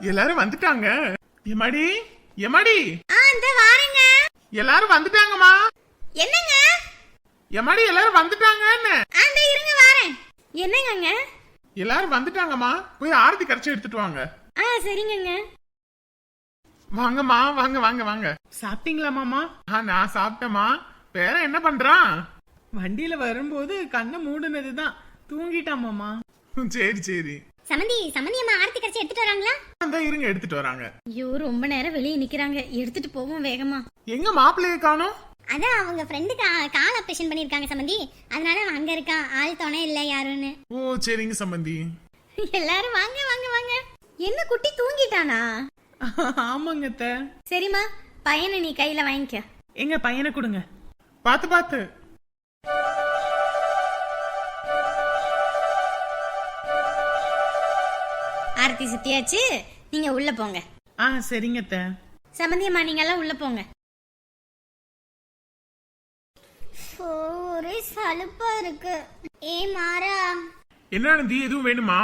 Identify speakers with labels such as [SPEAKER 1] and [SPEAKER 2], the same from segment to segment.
[SPEAKER 1] எல்லாரும் வந்துட்டாங்க. எமாடி எமாடி
[SPEAKER 2] ஆ இந்த வாரேங்க.
[SPEAKER 1] எல்லாரும் வந்துட்டாங்கம்மா.
[SPEAKER 2] என்னங்க?
[SPEAKER 1] எமாடி எல்லாரும் வந்துட்டாங்கன்னு.
[SPEAKER 2] இருங்க வாரேன். என்னங்கங்க?
[SPEAKER 1] எல்லாரும் வந்துட்டாங்கம்மா. போய் ஆரத்தி கரைச்சி எடுத்துட்டு வாங்க.
[SPEAKER 2] ஆ சரிங்கங்க.
[SPEAKER 1] வாங்கம்மா வாங்க வாங்க வாங்க.
[SPEAKER 3] சாப்பிட்டீங்களா மாமா
[SPEAKER 1] ஆ நான் சாப்பிட்டேம்மா. வேற என்ன பண்றான்
[SPEAKER 3] வண்டியில வரும்போது கண்ணை மூடுனதுதான். தூங்கிட்டான் மாமா
[SPEAKER 1] சரி சரி.
[SPEAKER 2] சமந்தி சமந்தி அம்மா ஆரத்தி கரைச்சி எடுத்துட்டு வராங்களா?
[SPEAKER 1] அந்த இருங்க எடுத்துட்டு வராங்க.
[SPEAKER 2] ஐயோ ரொம்ப நேரம் வெளியே நிக்கிறாங்க. எடுத்துட்டு போவோம் வேகமா.
[SPEAKER 1] எங்க மாப்பிள்ளைய காணோம்?
[SPEAKER 2] அதான் அவங்க ஃப்ரெண்டு கால் ஆப்ரேஷன் பண்ணிருக்காங்க சமந்தி. அதனால அவன் அங்க இருக்கான் ஆள் துணை இல்ல யாருன்னு.
[SPEAKER 1] ஓ சரிங்க சம்பந்தி
[SPEAKER 2] எல்லாரும் வாங்க வாங்க வாங்க. என்ன குட்டி தூங்கிட்டானா?
[SPEAKER 3] ஆமாங்க அத்தை.
[SPEAKER 2] சரிம்மா பையனை நீ கையில வாங்கிக்க.
[SPEAKER 3] எங்க பையனை கொடுங்க.
[SPEAKER 1] பாத்து பாத்து
[SPEAKER 2] ஆரத்தி சுத்தியாச்சு. நீங்க உள்ள போங்க.
[SPEAKER 3] ஆ சரிங்க அத்தை.
[SPEAKER 2] சமந்தி அம்மா நீங்க எல்லாம் உள்ள போங்க. ஒரே சலுப்பா இருக்கு. ஏ மாறா.
[SPEAKER 1] என்ன நந்தி எதுவும் வேணுமா?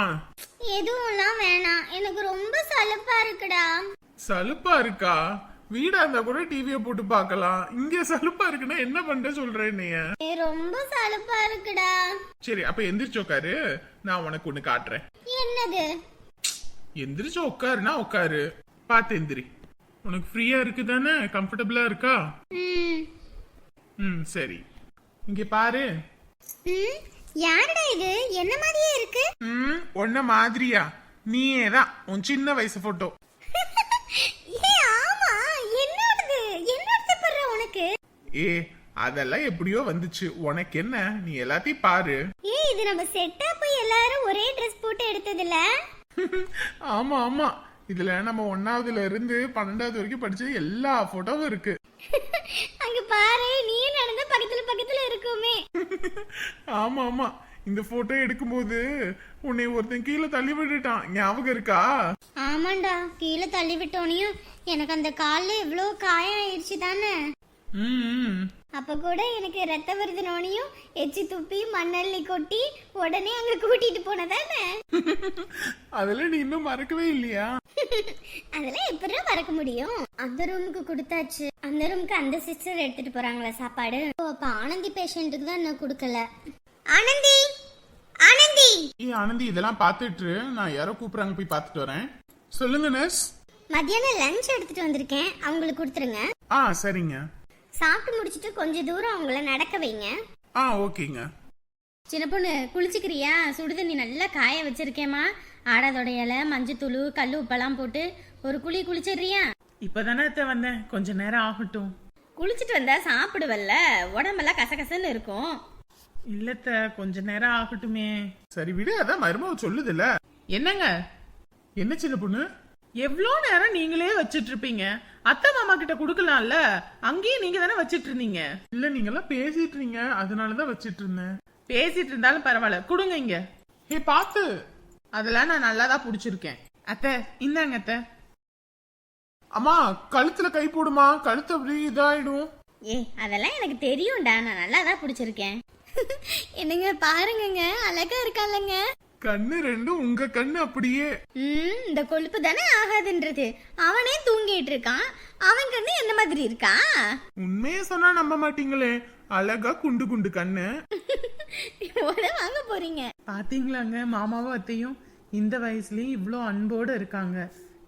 [SPEAKER 2] எதுவும்லாம் வேணாம். எனக்கு ரொம்ப சலுப்பா இருக்குடா.
[SPEAKER 1] சலுப்பா இருக்கா? வீடா இருந்தா கூட டிவிய போட்டு பார்க்கலாம். இங்க சலுப்பா இருக்குன்னா என்ன பண்ற சொல்றேன் நீ
[SPEAKER 2] ஏ ரொம்ப சலுப்பா இருக்குடா.
[SPEAKER 1] சரி அப்ப எந்திரிச்சு உட்காரு. நான் உனக்கு ஒண்ணு காட்டுறேன்.
[SPEAKER 2] என்னது?
[SPEAKER 1] எந்திரிச்சு உட்காருனா உட்காரு. பார்த்து எந்திரி. உனக்கு ஃப்ரீயா இருக்கு தானே கம்ஃபர்டபுளா இருக்கா?
[SPEAKER 2] ம்.
[SPEAKER 1] சரி. இங்க பாரு.
[SPEAKER 2] யாருடா இது? என்ன மாதிரியே இருக்கு?
[SPEAKER 1] ம் ஒன்ன மாதிரியா? நீயே தான் உன் சின்ன வயசு போட்டோ
[SPEAKER 2] ஏ ஆமா. என்னோடது? என்னோடது பண்ற உனக்கு.
[SPEAKER 1] ஏ அதெல்லாம் எப்படியோ வந்துச்சு. உனக்கு என்ன? நீ எல்லாத்தையும் பாரு.
[SPEAKER 2] ஏ இது நம்ம செட்டா போய் எல்லாரும் ஒரே ட்ரெஸ் போட்டு எடுத்ததுல?
[SPEAKER 1] ஆமா ஆமா. இதுல நம்ம ஒன்னாவதுல இருந்து பன்னெண்டாவது வரைக்கும் படிச்ச எல்லா போட்டோவும் இருக்கு.
[SPEAKER 2] அங்க பாரு நீ நடந்த பக்கத்துல பக்கத்துல இருக்குமே.
[SPEAKER 1] ஆமா ஆமா. இந்த போட்டோ எடுக்கும்போது உன்னை ஒருத்தன் கீழே தள்ளி விட்டுட்டான். ஞாபகம் இருக்கா?
[SPEAKER 2] ஆமாண்டா கீழே தள்ளி விட்டோனையும் எனக்கு அந்த கால்ல இவ்ளோ காயம் ஆயிடுச்சு தானே
[SPEAKER 1] ம்
[SPEAKER 2] அப்ப கூட எனக்கு ரத்த வருதுனோனையும் எச்சி துப்பி மண்ணள்ளி கொட்டி உடனே அங்க கூட்டிட்டு போனதானே?
[SPEAKER 1] அதெல்லாம் நீ இன்னும் மறக்கவே இல்லையா?
[SPEAKER 2] அதெல்லாம் எப்படி மறக்க முடியும்? அந்த ரூமுக்கு கொடுத்தாச்சு. அந்த ரூமுக்கு அந்த சிஸ்டர் எடுத்துட்டு போறாங்களா சாப்பாடு. அப்ப ஆனந்தி பேஷண்ட்டுக்கு தான் நான் கொடுக்கல. ஆனந்தி! ஆனந்தி!
[SPEAKER 1] ஏ ஆனந்தி இதெல்லாம் பார்த்துட்டு. நான் யாரோ கூப்பிடுறாங்க போய் பார்த்துட்டு வரேன். சொல்லுங்க நர்ஸ்
[SPEAKER 2] மத்தியானம் லஞ்ச் எடுத்துட்டு வந்திருக்கேன். அவங்களுக்கு கொடுத்துருங்க.
[SPEAKER 1] ஆ சரிங்க.
[SPEAKER 2] சாப்பிட்டு முடிச்சிட்டு கொஞ்ச தூரம் அவங்கள நடக்க வைங்க.
[SPEAKER 1] ஆ ஓகேங்க.
[SPEAKER 2] சின்ன பொண்ணு குளிச்சுக்கிறியா? சுடுதண்ணி நல்லா காய வச்சிருக்கேம்மா. ஆடாதோட இலை மஞ்சத்தூள் கல் உப்பெல்லாம் போட்டு ஒரு குழி குளிச்சிடுறியா?
[SPEAKER 3] இப்பதானே அத்தை வந்தேன். கொஞ்ச நேரம் ஆகட்டும்.
[SPEAKER 2] குளிச்சுட்டு வந்தா சாப்பிடுவல்ல. உடம்பெல்லாம் கசகசன்னு இருக்கும்.
[SPEAKER 3] இல்லத்த கொஞ்ச நேரம் ஆகட்டுமே.
[SPEAKER 1] சரி விடு அதான் மருமக சொல்லுதுல்ல.
[SPEAKER 3] என்னங்க?
[SPEAKER 1] என்ன சின்ன பொண்ணு?
[SPEAKER 3] எவ்வளோ நேரம் நீங்களே வச்சிட்டு இருப்பீங்க? அத்தை மாமா கிட்ட கொடுக்கலாம்ல? அங்கேயும் நீங்க தானே வச்சிட்டு இருந்தீங்க
[SPEAKER 1] இல்ல நீங்க எல்லாம் பேசிட்டு இருந்தீங்க அதனாலதான் வச்சிட்டு இருந்தேன்
[SPEAKER 3] பேசிட்டு இருந்தாலும் பரவாயில்ல. கொடுங்க இங்க.
[SPEAKER 1] ஏ பார்த்து.
[SPEAKER 3] அதெல்லாம் நான் நல்லா தான் பிடிச்சிருக்கேன். அத்தை இந்தாங்க அத்தை.
[SPEAKER 1] அம்மா கழுத்துல கை போடுமா? கழுத்து அப்படி இதாயிடும்.
[SPEAKER 2] ஏ அதெல்லாம் எனக்கு தெரியும்டா. நான் நல்லா தான் பிடிச்சிருக்கேன். என்னங்க பாருங்கங்க. அழகா இருக்காலங்க
[SPEAKER 1] கண்ணு ரெண்டும் உங்க கண்ணு அப்படியே.
[SPEAKER 2] ம் இந்த கொழுப்பு தானே ஆகாதுன்றது. அவனே தூங்கிட்டு இருக்கான். அவன் கண்ணு என்ன மாதிரி இருக்கா?
[SPEAKER 1] உண்மையே சொன்னா நம்ப மாட்டீங்களே. அழகா குண்டு குண்டு கண்ணு.
[SPEAKER 2] உட வாங்க போறீங்க?
[SPEAKER 3] பாத்தீங்களாங்க மாமாவும் அத்தையும் இந்த வயசுலயும் இவ்வளோ அன்போட இருக்காங்க.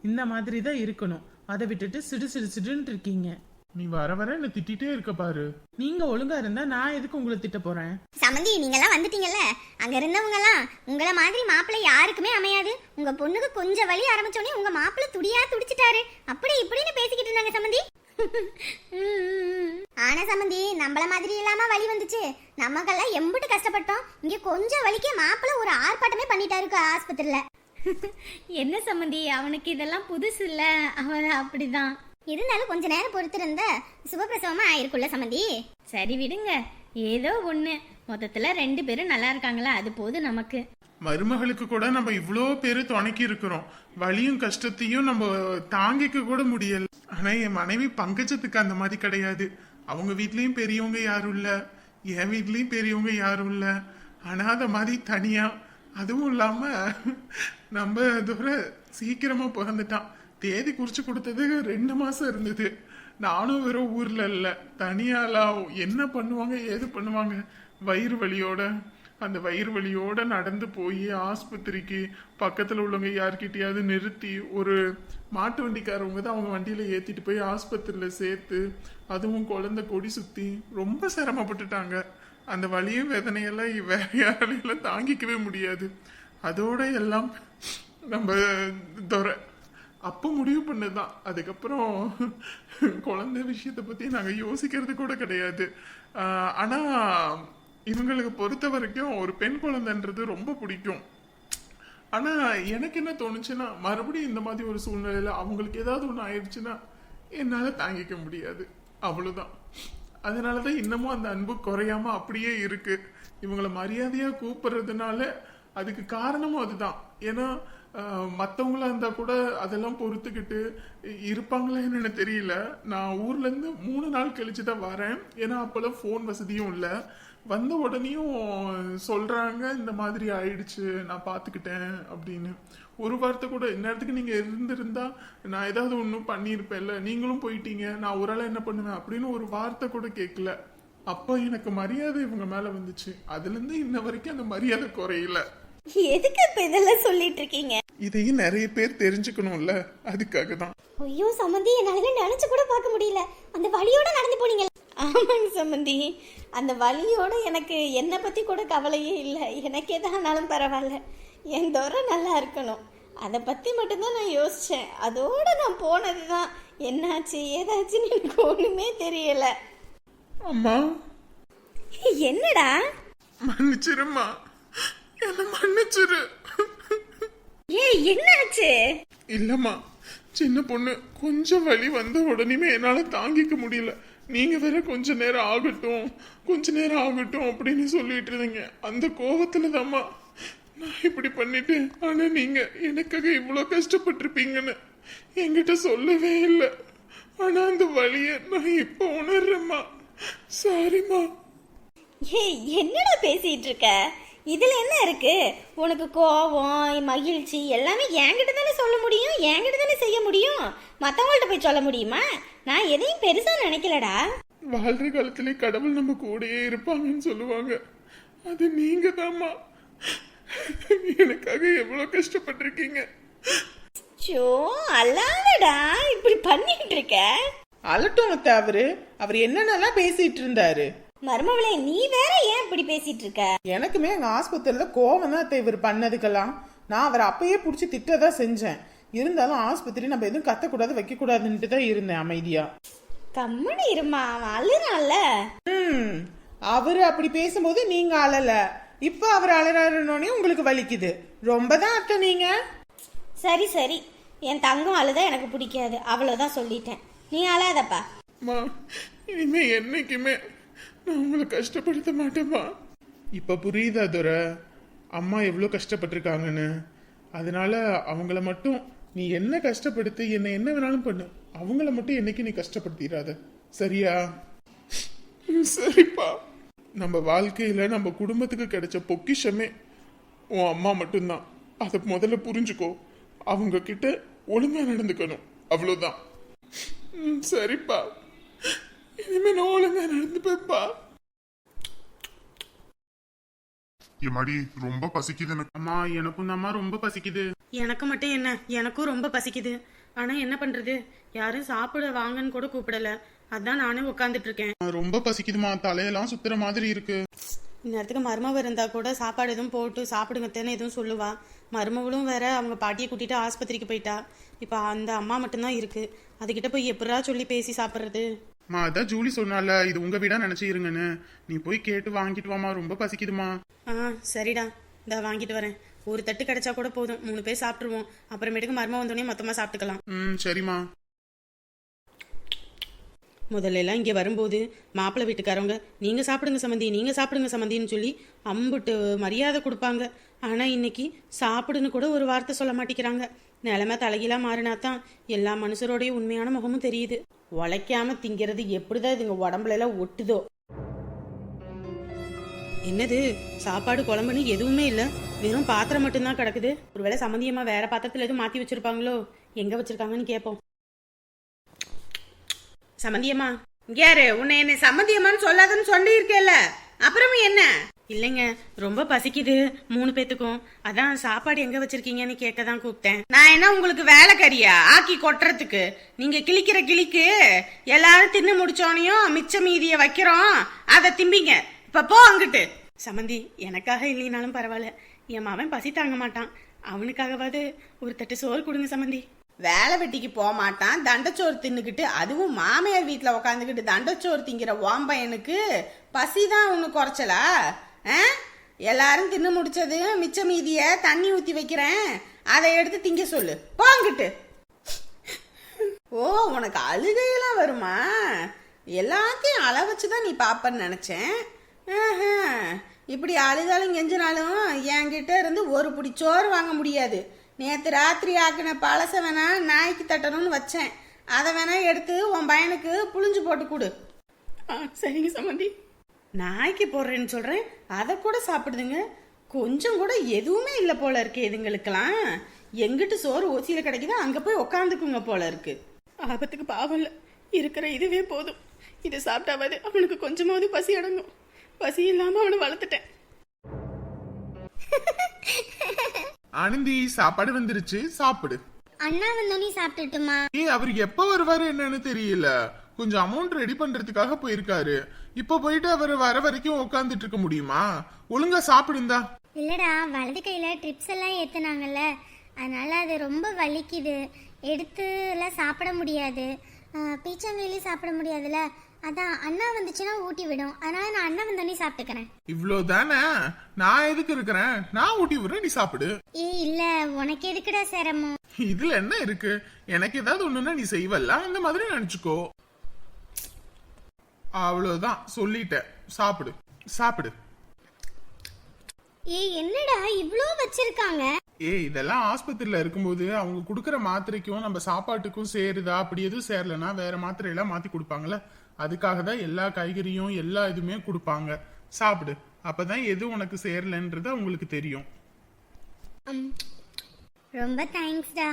[SPEAKER 3] இந்த மாதிரி தான் இருக்கணும். அதை விட்டுட்டு சிடு சிடு சிடுன்னு இருக்கீங்க.
[SPEAKER 1] நீ வர வர என்ன திட்டிட்டே இருக்க பாரு.
[SPEAKER 3] நீங்க ஒழுங்கா இருந்தா நான் எதுக்கு உங்களை திட்ட போறேன்?
[SPEAKER 2] சமந்தி நீங்கெல்லாம் வந்துட்டீங்கல்ல? அங்க இருந்தவங்கலாம் உங்கள மாதிரி மாப்பிள்ளை யாருக்குமே அமையாது. உங்க பொண்ணுக்கு கொஞ்சம் வழி ஆரம்பிச்சோடனே உங்க மாப்பிள்ளை துடியா துடிச்சிட்டாரு. அப்படி இப்படின்னு பேசிக்கிட்டு இருந்தாங்க சமந்தி. ஆனா சமந்தி நம்மள மாதிரி இல்லாம வழி வந்துச்சு. நமக்கெல்லாம் எம்பிட்டு கஷ்டப்பட்டோம். இங்க கொஞ்சம் வலிக்கே மாப்பிள்ளை ஒரு ஆர்ப்பாட்டமே பண்ணிட்டாரு ஆஸ்பத்திரியில. என்ன சம்மந்தி அவனுக்கு இதெல்லாம் புதுசு இல்ல. அவன் அப்படிதான். இருந்தாலும் கொஞ்ச நேரம் பொறுத்திருந்த சுபப்பிரசவமா ஆயிருக்குல்ல சம்மந்தி சரி விடுங்க. ஏதோ ஒண்ணு. மொத்தத்துல ரெண்டு பேரும் நல்லா இருக்காங்களா? அது போதும் நமக்கு.
[SPEAKER 1] மருமகளுக்கு கூட நம்ம இவ்வளோ பேரு துணைக்கி இருக்கிறோம். வலியும் கஷ்டத்தையும் நம்ம தாங்கிக்க கூட முடியல. ஆனா என் மனைவி பங்கஜத்துக்கு அந்த மாதிரி கிடையாது. அவங்க வீட்லயும் பெரியவங்க யாரும் இல்ல. என் வீட்லயும் பெரியவங்க யாரும் இல்ல. அனாத மாதிரி தனியா. அதுவும் இல்லாம நம்ம தூர சீக்கிரமா பிறந்துட்டான். தேதி குறிச்சு கொடுத்தது ரெண்டு மாசம் இருந்தது. நானும் வெறும் ஊர்ல இல்ல. தனியாளா என்ன பண்ணுவாங்க ஏது பண்ணுவாங்க? வயிறு வலியோட அந்த வயிறு வலியோட நடந்து போய் ஆஸ்பத்திரிக்கு பக்கத்துல உள்ளவங்க யார்கிட்டயாவது நிறுத்தி ஒரு மாட்டு வண்டிக்காரவங்க தான் அவங்க வண்டியில ஏத்திட்டு போய் ஆஸ்பத்திரியில சேர்த்து அதுவும் குழந்தை கொடி சுத்தி ரொம்ப சிரமப்பட்டுட்டாங்க. அந்த வலியும் வேதனையெல்லாம் வேற யாராலையெல்லாம் தாங்கிக்கவே முடியாது. அதோட எல்லாம் நம்ம துறை அப்போ முடிவு பண்ணதுதான். அதுக்கப்புறம் குழந்தை விஷயத்தை பற்றி நாங்கள் யோசிக்கிறது கூட கிடையாது. ஆனால் இவங்களுக்கு பொறுத்த வரைக்கும் ஒரு பெண் குழந்தைன்றது ரொம்ப பிடிக்கும். ஆனால் எனக்கு என்ன தோணுச்சுன்னா மறுபடியும் இந்த மாதிரி ஒரு சூழ்நிலையில் அவங்களுக்கு ஏதாவது ஒன்று ஆயிடுச்சுன்னா என்னால் தாங்கிக்க முடியாது. அவ்வளோதான் அதனால தான் இன்னமும் அந்த அன்பு குறையாம அப்படியே இருக்குது இவங்களை மரியாதையாக கூப்பிடுறதுனால அதுக்கு காரணமும் அதுதான். ஏன்னா மற்றவங்களா இருந்தால் கூட அதெல்லாம் பொறுத்துக்கிட்டு இ- இருப்பாங்களா என்னென்னு தெரியல. நான் ஊர்லேருந்து மூணு நாள் கழிச்சு தான் வரேன். ஏன்னா அப்போல்லாம் ஃபோன் வசதியும் இல்லை. வந்த உடனேயும் சொல்கிறாங்க இந்த மாதிரி ஆயிடுச்சு நான் பார்த்துக்கிட்டேன் அப்படின்னு. ஒரு வார்த்தை கூட இந்நேரத்துக்கு நீங்கள் இருந்திருந்தா நான் ஏதாவது ஒன்றும் பண்ணியிருப்பேன்ல. நீங்களும் போயிட்டீங்க நான் ஒரு ஆள் என்ன பண்ணுவேன் அப்படின்னு ஒரு வார்த்தை கூட கேட்கல அப்போ எனக்கு மரியாதை இவங்க மேலே வந்துச்சு. அதுலேருந்து இன்ன வரைக்கும் அந்த மரியாதை குறையல.
[SPEAKER 2] எதுக்கு இப்ப இதெல்லாம் சொல்லிட்டு இருக்கீங்க?
[SPEAKER 1] இதையும் நிறைய பேர் தெரிஞ்சுக்கணும்ல அதுக்காக தான்
[SPEAKER 2] ஐயோ சம்மந்தி என்னால நினைச்சு கூட பார்க்க முடியல. அந்த வழியோட நடந்து போனீங்க
[SPEAKER 4] ஆமாங்க சம்மந்தி அந்த வலியோட எனக்கு என்னை பற்றி கூட கவலையே இல்லை. எனக்கு எதானாலும் பரவாயில்ல. என் துறை நல்லா இருக்கணும். அதை பற்றி மட்டும்தான் நான் யோசித்தேன் அதோட நான் போனது தான் என்னாச்சு ஏதாச்சுன்னு எனக்கு ஒன்றுமே தெரியலை.
[SPEAKER 1] அம்மா.
[SPEAKER 4] என்னடா?
[SPEAKER 1] மன்னிச்சிரும்மா. என்ன மன்னிச்சிரு.
[SPEAKER 4] ஏய் என்னாச்சு?
[SPEAKER 1] இல்லம்மா சின்ன பொண்ணு கொஞ்சம் வலி வந்த உடனேமே என்னால தாங்கிக்க முடியல. நீங்க வேற கொஞ்ச நேரம் ஆகட்டும் கொஞ்ச நேரம் ஆகட்டும் அப்படின்னு சொல்லிட்டு இருந்தீங்க. அந்த கோவத்துல தாம்மா நான் இப்படி பண்ணிட்டேன். ஆனா நீங்க எனக்காக இவ்வளவு கஷ்டப்பட்டிருப்பீங்கன்னு என்கிட்ட சொல்லவே இல்லை. ஆனா அந்த வலிய நான் இப்ப உணர்றேம்மா. சாரிம்மா
[SPEAKER 4] ஏய் என்னடா பேசிட்டு இருக்க? இதுல என்ன இருக்கு? உனக்கு கோபம் மகிழ்ச்சி எல்லாமே என்கிட்ட தானே சொல்ல முடியும்? என்கிட்ட தானே செய்ய முடியும்? மத்தவங்கள்ட்ட போய் சொல்ல முடியுமா? நான் எதையும் பெருசா நினைக்கலடா.
[SPEAKER 1] வாழ்ற காலத்திலே கடவுள் நம்ம கூடயே இருப்பாங்கன்னு சொல்லுவாங்க. அது நீங்க தாம்மா. எனக்காக எவ்வளவு கஷ்டப்பட்டிருக்கீங்க?
[SPEAKER 4] ஷோ அல்லாதடா இப்படி பண்ணிட்டு இருக்க?
[SPEAKER 3] அலட்டும் அவரு. அவர் என்னென்னலாம் பேசிட்டு இருந்தாரு.
[SPEAKER 4] மருமவளே நீ வேற ஏன் இப்படி பேசிட்டு இருக்க?
[SPEAKER 3] எனக்குமே அங்க ஆஸ்பத்திரியில கோவம் தான் இவர் பண்ணதுக்கெல்லாம். நான் அவரை அப்பயே பிடிச்சி திட்டதான் செஞ்சேன். இருந்தாலும் ஆஸ்பத்திரி நம்ம எதுவும் கத்தக்கூடாது வைக்கக்கூடாதுன்ட்டு தான் இருந்தேன் அமைதியா.
[SPEAKER 4] கம்முனு இருமா அவன் அழுறான்ல.
[SPEAKER 3] ம் அவரு அப்படி பேசும்போது நீங்க அழல. இப்ப அவர் அழறாருன்னோடனே உங்களுக்கு வலிக்குது. ரொம்ப தான் அத்தை நீங்க.
[SPEAKER 4] சரி சரி. என் தங்கம் அழுதா எனக்கு பிடிக்காது. அவ்வளவுதான் சொல்லிட்டேன். நீ அழாதப்பா.
[SPEAKER 1] இனிமே என்னைக்குமே நான் உங்களை கஷ்டப்படுத்த மாட்டேம்மா. இப்ப புரியுதா துரை? அம்மா எவ்வளவு கஷ்டப்பட்டிருக்காங்கன்னு. அதனால அவங்கள மட்டும் நீ என்ன கஷ்டப்படுத்து என்ன என்ன வேணாலும் பண்ணு. அவங்கள மட்டும் என்னைக்கு நீ கஷ்டப்படுத்திடாத. சரியா? சரிப்பா. நம்ம வாழ்க்கையில நம்ம குடும்பத்துக்கு கிடைச்ச பொக்கிஷமே உன் அம்மா மட்டும்தான். அதை முதல்ல புரிஞ்சுக்கோ. அவங்க கிட்ட ஒழுங்கா நடந்துக்கணும். அவ்வளவுதான். ம், சரிப்பா. இனிமே நான் ஒழுங்கா நடந்துப்பேன்ப்பா.
[SPEAKER 5] எம்மாடி ரொம்ப பசிக்குது எனக்கு.
[SPEAKER 1] அம்மா எனக்கும் அம்மா ரொம்ப பசிக்குது.
[SPEAKER 6] எனக்கு மட்டும் என்ன? எனக்கும் ரொம்ப பசிக்குது. ஆனா என்ன பண்றது? யாரும் சாப்பிட வாங்கன்னு கூட கூப்பிடல. அதான் நானே உட்காந்துட்டு இருக்கேன்
[SPEAKER 1] ரொம்ப பசிக்குதுமா தலையெல்லாம் சுத்துற மாதிரி இருக்கு.
[SPEAKER 6] இந்நேரத்துக்கு மருமவ இருந்தா கூட சாப்பாடு எதுவும் போட்டு சாப்பிடுங்கத்தேன்னு எதுவும் சொல்லுவா. மருமவளும் வேற அவங்க பாட்டியை கூட்டிட்டு ஆஸ்பத்திரிக்கு போயிட்டா. இப்ப அந்த அம்மா மட்டும்தான் இருக்கு. அதுகிட்ட போய் எப்படா சொல்லி பேசி சாப்பிடுறது?
[SPEAKER 1] அம்மா அதான் ஜூலி சொன்னால இது உங்க வீடா நினைச்சு இருங்கன்னு. நீ போய் கேட்டு வாங்கிட்டு வாமா ரொம்ப பசிக்குதுமா
[SPEAKER 6] ஆ சரிடா. இந்தா வாங்கிட்டு வரேன். ஒரு தட்டு கிடைச்சா கூட போதும். மூணு பேர் சாப்பிட்டுருவோம். அப்புறமேட்டுக்கு மரும வந்தோடனே மொத்தமா சாப்பிட்டுக்கலாம்.
[SPEAKER 1] ம் சரிம்மா.
[SPEAKER 6] முதல்ல எல்லாம் இங்கே வரும்போது மாப்பிள்ளை வீட்டுக்காரவங்க நீங்கள் சாப்பிடுங்க சம்மந்தி நீங்கள் சாப்பிடுங்க சம்மந்தின்னு சொல்லி அம்புட்டு மரியாதை கொடுப்பாங்க. ஆனால் இன்னைக்கு சாப்பிடுன்னு கூட ஒரு வார்த்தை சொல்ல மாட்டேங்கிறாங்க. நிலைமை தலைகீழாக மாறினா தான் எல்லா மனுஷரோடைய உண்மையான முகமும் தெரியுது. உழைக்காம திங்கிறது எப்படிதான் இதுங்க உடம்புல எல்லாம் ஒட்டுதோ? என்னது? சாப்பாடு குழம்புன்னு எதுவுமே இல்லை. வெறும் பாத்திரம் மட்டும்தான் கிடக்குது. ஒருவேளை சம்மந்தியமா வேற பாத்திரத்துல எதுவும் மாத்தி வச்சிருப்பாங்களோ? எங்க வச்சிருக்காங்கன்னு கேட்போம் சம்மந்தியம்மா இங்கே யாரு? உன்னை என்னை சம்மந்தியம்மான்னு சொல்லாதன்னு சொல்லியிருக்கேல்ல. அப்புறமும் என்ன? இல்லைங்க ரொம்ப பசிக்குது. மூணு பேத்துக்கும். அதான் சாப்பாடு எங்க வச்சிருக்கீங்கன்னு கேட்க தான் கூப்பிட்டேன். நான் என்ன உங்களுக்கு வேலைக்காரியா ஆக்கி கொட்டுறதுக்கு. நீங்க கிழிக்கிற கிளிக்கு எல்லாரும் தின்னு முடிச்சோனையும் மிச்ச மீதிய வைக்கிறோம். அதை திம்பிங்க. இப்ப போ அங்கிட்டு. சம்மந்தி எனக்காக இல்லைனாலும் பரவாயில்ல. என் மாமன் பசி தாங்க மாட்டான். அவனுக்காகவாது ஒரு தட்டு சோறு கொடுங்க சம்மந்தி வேலை வெட்டிக்கு போக மாட்டான். தண்டச்சோறு தின்னுக்கிட்டு அதுவும் மாமியார் வீட்டில் உக்காந்துக்கிட்டு தண்டச்சோறு திங்கிற வாம்பையனுக்கு பசி தான் ஒன்று குறைச்சலா? ஆ? எல்லாரும் தின்னு முடிச்சது மிச்ச மீதிய தண்ணி ஊற்றி வைக்கிறேன். அதை எடுத்து திங்க சொல்லு. போங்கிட்டு. ஓ உனக்கு அழுகையெல்லாம் வருமா? எல்லாத்தையும் அள வச்சு தான் நீ பாப்பன்னு நினச்சேன். இப்படி அழுதாலும் கெஞ்சினாலும் என்கிட்ட இருந்து ஒரு பிடி சோறு வாங்க முடியாது. நேற்று ராத்திரி ஆக்கின பழச வேணா நாய்க்கு தட்டணும்னு வச்சேன். அதை வேணா எடுத்து உன் பையனுக்கு புளிஞ்சு போட்டு கொடு. ஆ சரிங்க சம்மந்தி நாய்க்கு போடுறேன்னு சொல்கிறேன் அதை கூட சாப்பிடுதுங்க. கொஞ்சம் கூட எதுவுமே இல்லை போல இருக்கு இதுங்களுக்கெல்லாம். எங்கிட்டு சோறு ஓசியில் கிடைக்குதோ அங்கே போய் உக்காந்துக்குங்க போல இருக்கு. ஆபத்துக்கு பாவம் இல்லை. இருக்கிற இதுவே போதும். இதை சாப்பிட்டாவது அவனுக்கு கொஞ்சமாவது பசி அடங்கும். பசி இல்லாமல் அவனை வளர்த்துட்டேன்.
[SPEAKER 1] ஆனந்தி சாப்பாடு வந்துருச்சு சாப்பிடு.
[SPEAKER 2] அண்ணா வந்தோடனே சாப்பிட்டுட்டுமா?
[SPEAKER 1] ஏய் அவர் எப்ப வருவாரு என்னன்னு தெரியல. கொஞ்சம் அமௌண்ட் ரெடி பண்றதுக்காக போயிருக்காரு. இப்ப போயிட்டு அவர் வர வரைக்கும் உட்காந்துட்டு இருக்க முடியுமா? ஒழுங்கா சாப்பிடுந்தா.
[SPEAKER 2] இல்லடா வலது கையில ட்ரிப்ஸ் எல்லாம் ஏத்துனாங்கல்ல. அதனால அது ரொம்ப வலிக்குது. எடுத்து எல்லாம் சாப்பிட முடியாது. ஆஹ், பீச்சாங்கையிலையும் சாப்பிட முடியாதுல்ல. அதான் அண்ணா வந்துச்சுன்னா ஊட்டி விடும். அதனால நான் அண்ணா வந்தோடனே சாப்பிட்டுக்கிறேன்.
[SPEAKER 1] இவ்வளவுதானே? நான் எதுக்கு இருக்கிறேன்? நான் ஊட்டி விடுறேன் நீ சாப்பிடு.
[SPEAKER 2] ஏய் இல்ல உனக்கு எதுக்குடா சிரமம்?
[SPEAKER 1] இதுல என்ன இருக்கு? எனக்கு ஏதாவது ஒண்ணுன்னா நீ செய்வல்ல? அந்த மாதிரி நினைச்சுக்கோ. அவ்வளவுதான் சொல்லிட்டேன். சாப்பிடு. சாப்பிடு.
[SPEAKER 2] ஏய் என்னடா இவ்ளோ வச்சிருக்காங்க?
[SPEAKER 1] ஏய் இதெல்லாம் ஆஸ்பத்திரியில இருக்கும்போது அவங்க கொடுக்குற மாத்திரைக்கும் நம்ம சாப்பாட்டுக்கும் சேருதா? அப்படி எதுவும் சேரலன்னா வேற மாத்திரையெல்லாம் மாத்தி கொடுப்பாங்கல்ல? அதுக்காக தான் எல்லா காய்கறியும் எல்லா இதுவுமே கொடுப்பாங்க. சாப்பிடு. அப்பதான் எது உனக்கு சேரலன்றது அவங்களுக்கு தெரியும்.
[SPEAKER 2] ரொம்ப தேங்க்ஸ்டா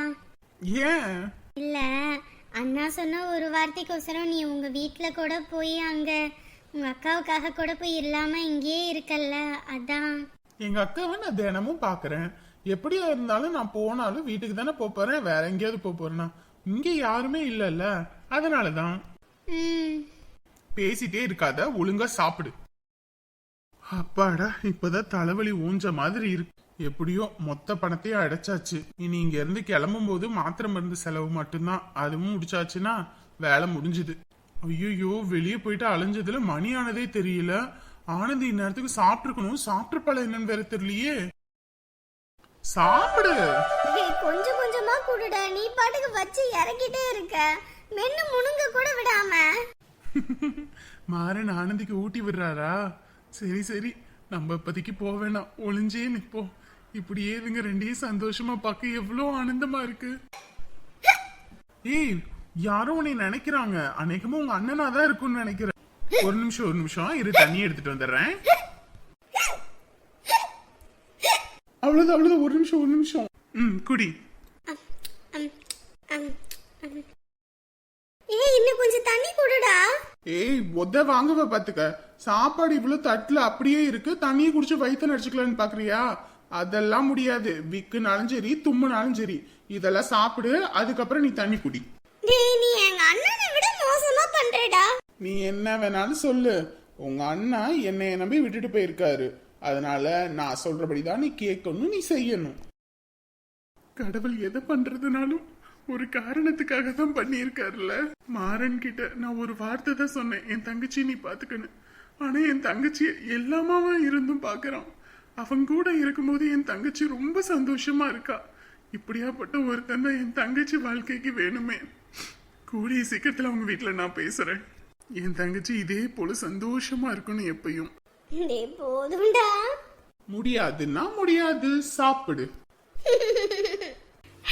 [SPEAKER 1] ஏன்?
[SPEAKER 2] இல்ல அண்ணா சொன்ன ஒரு வார்த்தைக்கோசரம் நீ உங்க வீட்ல கூட போய் அங்க உங்க அக்காவுக்காக கூட போய் இல்லாம இங்கேயே இருக்கல்ல அதான்.
[SPEAKER 1] எங்க அக்காவை நான் தினமும் பாக்குறேன். எப்படியா இருந்தாலும் நான் போனாலும் வீட்டுக்கு தானே போப் போறேன். வேற எங்கேயாவது போப் போறேன்னா. இங்க யாருமே இல்லைல்ல. அதனாலதான்.
[SPEAKER 2] ம்.
[SPEAKER 1] பேசிட்டே இருக்காத ஒழுங்கா சாப்பிடு. அப்பாடா இப்பதான் தலைவலி ஊஞ்ச மாதிரி இருக்கு. எப்படியோ மொத்த பணத்தையும் அடைச்சாச்சு. இனி இங்க இருந்து கிளம்பும் போது மாத்திரை மருந்து செலவு மட்டும்தான். அதுவும் முடிச்சாச்சுன்னா வேலை முடிஞ்சுது. ஐயோ வெளியே போயிட்டு அலைஞ்சதுல மணி ஆனதே தெரியல. ஆனந்தி இந்நேரத்துக்கு சாப்பிட்டுருக்கணும். சாப்பிட்டு என்னன்னு வேற தெரியலையே. சாப்பிடு.
[SPEAKER 2] கொஞ்சம் கொஞ்சமா குடுடா. நீ பாட்டுக்கு வச்சு இறக்கிட்டே இருக்க. மென்னு முணுங்க கூட விடாம.
[SPEAKER 1] மாறன் ஆனந்திக்கு ஊட்டி விடுறாரா? சரி சரி. நம்ம இப்போதைக்கு போக வேணாம். ஒளிஞ்சே நிற்போம் இப்படியே இவங்க ரெண்டையும் சந்தோஷமா பார்க்க எவ்வளோ ஆனந்தமா இருக்கு. ஏய் யாரும் உன்னை நினைக்கிறாங்க. அநேகமா உங்க அண்ணனா தான் இருக்கும்னு நினைக்கிறேன். ஒரு நிமிஷம் ஒரு நிமிஷம். இரு தண்ணி எடுத்துட்டு வந்துடுறேன். அவ்வளவுதான் அவ்வளவுதான் ஒரு நிமிஷம் ஒரு நிமிஷம். ம் குடி.
[SPEAKER 2] ஏய் இன்னும் கொஞ்சம் தண்ணி குடுடா.
[SPEAKER 1] ஏய் ஒத்த வாங்குவ பாத்துக்க. சாப்பாடு இவ்வளவு தட்டுல அப்படியே இருக்கு. தண்ணியை குடிச்சு வயிற்று நடிச்சுக்கலான்னு பாக்குறியா? அதெல்லாம் முடியாது. விக்குனாலும் சரி தும்முனாலும் சரி. இதெல்லாம் சாப்பிடு அதுக்கப்புறம் நீ தண்ணி குடி.
[SPEAKER 2] டேய் நீ எங்க அண்ணனை விட மோசமா பண்றடா.
[SPEAKER 1] நீ என்ன வேணாலும் சொல்லு. உங்க அண்ணா என்னைய நம்பி விட்டுட்டு போயிருக்காரு. அதனால நான் சொல்றபடிதான் நீ கேட்கணும் நீ செய்யணும். கடவுள் எதை பண்றதுனாலும் ஒரு காரணத்துக்காக தான் பண்ணியிருக்காருல்ல? மாறன் கிட்ட நான் ஒரு வார்த்தை தான் சொன்னேன். என் தங்கச்சி நீ பாத்துக்கணும் ஆனா என் தங்கச்சி எல்லாமாவா இருந்தும் பாக்குறான் அவன் கூட இருக்கும்போது என் தங்கச்சி ரொம்ப சந்தோஷமா இருக்கா. இப்படியாப்பட்ட ஒருத்தன் தான் என் தங்கச்சி வாழ்க்கைக்கு வேணுமே. கூடிய சீக்கிரத்துல அவங்க வீட்டுல நான் பேசுறேன். என் தங்கச்சி இதே போல சந்தோஷமா இருக்கணும் எப்பயும்.
[SPEAKER 2] போதும்டா.
[SPEAKER 1] முடியாதுன்னா முடியாது. சாப்பிடு.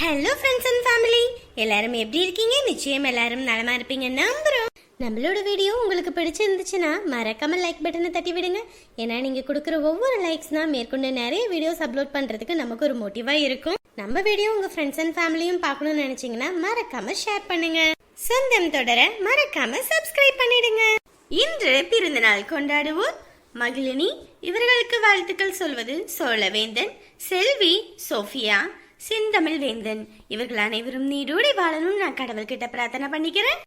[SPEAKER 4] ஹலோ ஃப்ரெண்ட்ஸ் அண்ட் ஃபேமிலி எல்லாரும் எப்படி இருக்கீங்க? நிச்சயம் எல்லாரும் நலமா இருப்பீங்க. நம்புறோம். நம்மளோட வீடியோ உங்களுக்கு பிடிச்சிருந்துச்சுன்னா மறக்காம லைக் பட்டனை தட்டி விடுங்க. ஏன்னா நீங்க கொடுக்குற ஒவ்வொரு லைக்ஸ் தான் மேற்கொண்டு நிறைய வீடியோஸ் அப்லோட் பண்றதுக்கு நமக்கு ஒரு மோட்டிவா இருக்கும். நம்ம வீடியோ உங்க ஃப்ரெண்ட்ஸ் அண்ட் ஃபேமிலியும் பார்க்கணும்னு நினைச்சீங்கன்னா மறக்காம ஷேர் பண்ணுங்க. சொந்தம் தொடர மறக்காம சப்ஸ்கிரைப் பண்ணிடுங்க. இன்று பிறந்தநாள் கொண்டாடுவோர் மகிழினி. இவர்களுக்கு வாழ்த்துக்கள் சொல்வது சோழவேந்தன் செல்வி சோஃபியா. செந்தமிழ் வேந்தன் இவர்கள் அனைவரும் நீடோடி வாழணும்னு நான் கடவுள்கிட்ட பிரார்த்தனை பண்ணிக்கிறேன்.